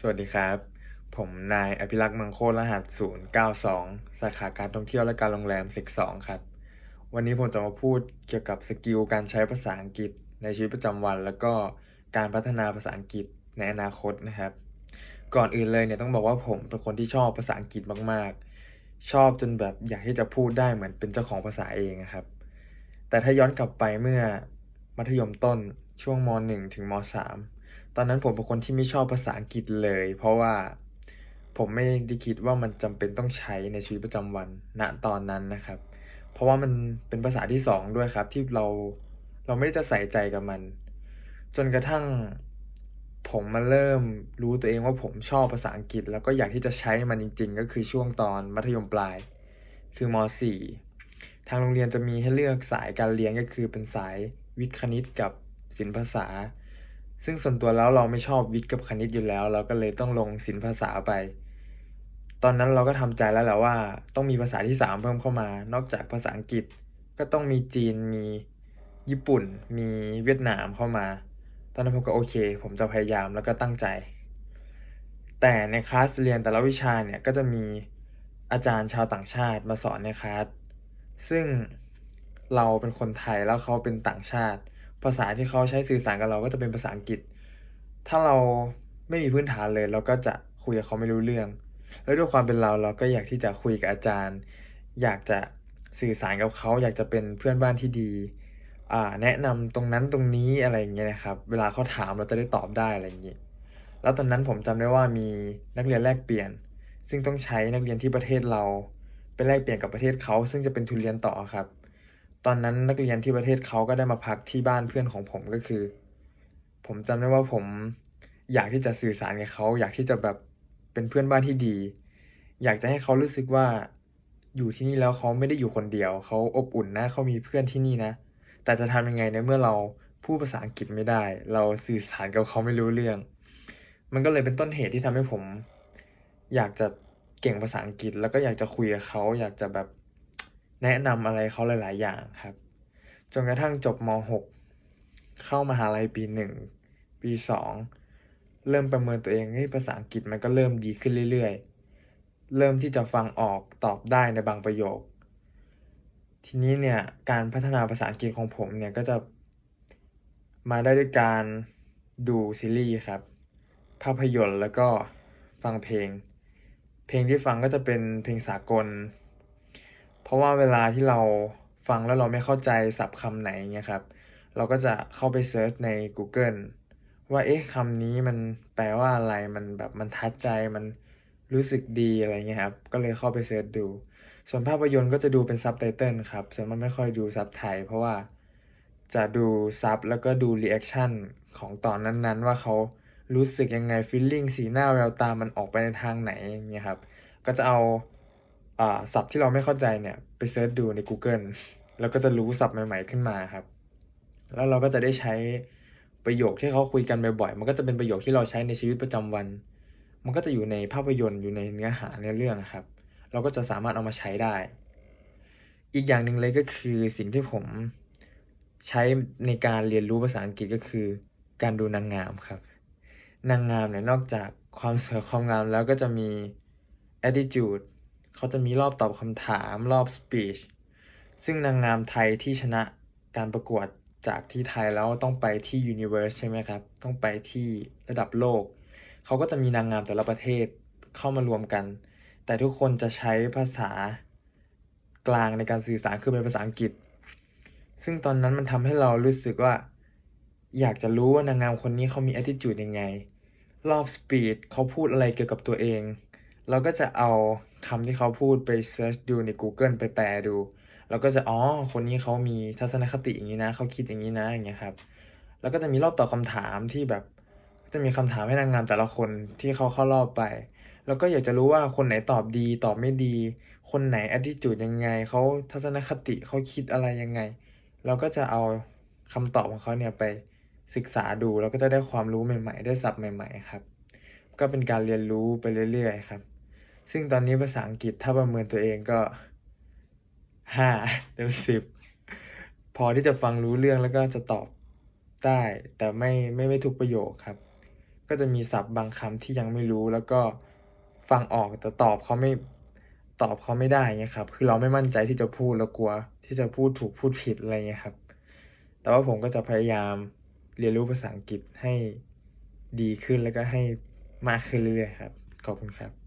สวัสดีครับ ผมนายอภิรักษ์มืองโครหัส 092 สาขาการท่องเที่ยวและการโรงแรมเซก2ครับ วันนี้ผมจะมาพูดเกี่ยวกับสกิลการใช้ภาษาอังกฤษในชีวิตประจำวัน แล้วก็การพัฒนาภาษาอังกฤษในอนาคตนะครับ ก่อนอื่นเลยเนี่ยต้องบอกว่าผมเป็นคนที่ชอบภาษาอังกฤษมาก ๆ ชอบจนแบบอยากที่จะพูดได้เหมือนเป็นเจ้าของภาษาเองครับ แต่ถ้าย้อนกลับไปเมื่อมัธยมต้นช่วงม .1 ถึงม .3 ตอนนั้นผมเป็นคนที่ไม่ชอบภาษาอังกฤษเลย เพราะว่าผมไม่ได้คิดว่ามันจำเป็นต้องใช้ในชีวิตประจำวันณตอนนั้นนะครับ เพราะว่ามันเป็นภาษาที่สองด้วยครับ ที่เราเราไม่ได้จะใส่ใจกับมัน จนกระทั่งผมมาเริ่มรู้ตัวเองว่าผมชอบภาษาอังกฤษ แล้วก็อยากที่จะใช้มันจริง ๆ ก็คือช่วงตอนมัธยมปลาย คือม .4 ทางโรงเรียนจะมีให้เลือกสายการเรียนก็คือเป็นสายวิทย์คณิตกับศิลปภาษา ซึ่งส่วนตัวแล้วเราไม่ชอบวิทย์กับคณิตอยู่แล้ว เราก็เลยต้องลงศิลปภาษาไป ตอนนั้นเราก็ทำใจแล้วแหละว่า ต้องมีภาษาที่ 3 เพิ่มเข้ามา นอกจากภาษาอังกฤษ ก็ต้องมีจีนมีญี่ปุ่น มีเวียดนามเข้ามา ตอนนั้นผมก็โอเค ผมจะพยายามแล้วก็ตั้งใจ แต่ในคลาสเรียนแต่ละวิชาเนี่ยก็จะมีอาจารย์ชาวต่างชาติมาสอนในคลาสซึ่งเราเป็นคนไทยแล้วเขาเป็นต่างชาติ ภาษาที่เขาใช้สื่อสารกับเราก็จะเป็นภาษาอังกฤษ ถ้าเราไม่มีพื้นฐานเลย เราก็จะคุยกับเขาไม่รู้เรื่อง แล้วด้วยความเป็นเราเราก็อยากที่จะคุยกับอาจารย์ อยากจะสื่อสารกับเขา อยากจะเป็นเพื่อนบ้านที่ดีอ่าแนะนำตรงนั้นตรงนี้อะไรอย่างเงี้ยนะครับ เวลาเขาถามเราจะได้ตอบได้อะไรอย่างงี้แล้วตอนนั้นผมจำได้ว่ามีนักเรียนแลกเปลี่ยน ซึ่งต้องใช้นักเรียนที่ประเทศเราไปแลกเปลี่ยนกับประเทศเขา ซึ่งจะเป็นทุนเรียนต่อครับ ตอนนั้นนักเรียนที่ประเทศเขาก็ได้มาพักที่บ้านเพื่อนของผมก็คือ ผมจำได้ว่าผมอยากที่จะสื่อสารกับเขาอยากที่จะแบบเป็นเพื่อนบ้านที่ดี อยากจะให้เขารู้สึกว่าอยู่ที่นี่แล้วเขาไม่ได้อยู่คนเดียว เขาอบอุ่นนะเขามีเพื่อนที่นี่นะ แต่จะทำยังไงในเมื่อเราพูดภาษาอังกฤษไม่ได้ เราสื่อสารกับเขาไม่รู้เรื่อง มันก็เลยเป็นต้นเหตุที่ทำให้ผม อยากจะเก่งภาษาอังกฤษแล้วก็อยากจะคุยกับเขาอยากจะแบบ แนะนำอะไรเขาหลาย ๆ อย่างครับ จนกระทั่งจบม .6 เข้ามหาลัยปี 1 ปี 2 เริ่มประเมินตัวเองเฮ้ยภาษาอังกฤษมันก็เริ่มดีขึ้นเรื่อย ๆ เริ่มที่จะฟังออกตอบได้ในบางประโยค ทีนี้เนี่ยการพัฒนาภาษาอังกฤษของผมเนี่ยก็จะมาได้ด้วยการดูซีรีส์ครับ ภาพยนตร์แล้วก็ฟังเพลง เพลงที่ฟังก็จะเป็นเพลงสากล เพราะว่าเวลาที่เราฟังแล้วเราไม่เข้าใจศัพท์คำไหนเงี้ยครับ เราก็จะเข้าไปเซิร์ชในกูเกิลว่าเอ๊ะคำนี้มันแปลว่าอะไรมันแบบมันทัดใจมันรู้สึกดีอะไรเงี้ยครับ ก็เลยเข้าไปเซิร์ชดู ส่วนภาพยนตร์ก็จะดูเป็น Subtitle ครับ ส่วนมากไม่ค่อยดูซับไทย เพราะว่าจะดูซับแล้วก็ดูรีแอกชันของตอนนั้นๆ ว่าเขารู้สึกยังไงฟีลลิ่งสีหน้าแววตามันออกไปในทางไหนอย่างเงี้ยครับ ก็จะเอา ศัพท์ที่เราไม่เข้าใจเนี่ย ไปเซิร์ชดูในกูเกิลแล้วก็จะรู้ศัพท์ใหม่ ๆขึ้นมาครับ แล้วเราก็จะได้ใช้ประโยคที่เขาคุยกันบ่อยๆ มันก็จะเป็นประโยคที่เราใช้ในชีวิตประจำวัน มันก็จะอยู่ในภาพยนตร์อยู่ในเนื้อหาในเรื่องครับ เราก็จะสามารถเอามาใช้ได้ อีกอย่างหนึ่งเลยก็คือสิ่งที่ผมใช้ในการเรียนรู้ภาษาอังกฤษก็คือ การดูนางงามครับ นางงามเนี่ยนอกจากความสวยความงามแล้วก็จะมี attitude เขาจะมีรอบตอบคำถามรอบ speech ซึ่งนางงามไทยที่ชนะการประกวดจากที่ไทยแล้วต้องไปที่ Universe ใช่ไหมครับ ต้องไปที่ระดับโลก เขาก็จะมีนางงามแต่ละประเทศเข้ามารวมกัน แต่ทุกคนจะใช้ภาษากลางในการสื่อสารคือเป็นภาษาอังกฤษ ซึ่งตอนนั้นมันทำให้เรารู้สึกว่า อยากจะรู้ว่านางงามคนนี้เขามี attitude ยังไง รอบ speed เขาพูดอะไรเกี่ยวกับตัวเอง เราก็จะเอา คำที่เขาพูดไปเซิร์ชดูในกูเกิลไปแปลดูเราก็จะอ๋อคนนี้เขามีทัศนคติอย่างงี้นะ เขาคิดอย่างงี้นะอย่างเงี้ยครับ แล้วก็จะมีรอบตอบคำถามที่แบบจะมีคำถามให้นางงามแต่ละคนที่เขาเข้ารอบไปเราก็อยากจะรู้ว่าคนไหนตอบดีตอบไม่ดี คนไหน attitude ยังไง เขาทัศนคติเขาคิดอะไรยังไง เราก็จะเอาคำตอบของเขาเนี่ยไปศึกษาดูเราก็จะได้ความรู้ใหม่ ๆ ได้ศัพท์ใหม่ ๆ ครับ ก็เป็นการเรียนรู้ไปเรื่อย ๆ ครับ ซึ่งตอนนี้ภาษาอังกฤษถ้าประเมินตัวเองก็5เต็ม10พอที่จะฟังรู้เรื่องแล้วก็จะตอบได้ แต่ไม่ไม่ไม่ทุกประโยคครับ ก็จะมีศัพท์บางคำที่ยังไม่รู้แล้วก็ฟังออกแต่ตอบเขาไม่ตอบเขาไม่ได้เงี้ยครับ คือเราไม่มั่นใจที่จะพูดเรากลัว ที่จะพูดถูกพูดผิดอะไรเงี้ยครับ แต่ว่าผมก็จะพยายามเรียนรู้ภาษาอังกฤษให้ดีขึ้นแล้วก็ให้มากขึ้นเรื่อยๆครับ ขอบคุณครับ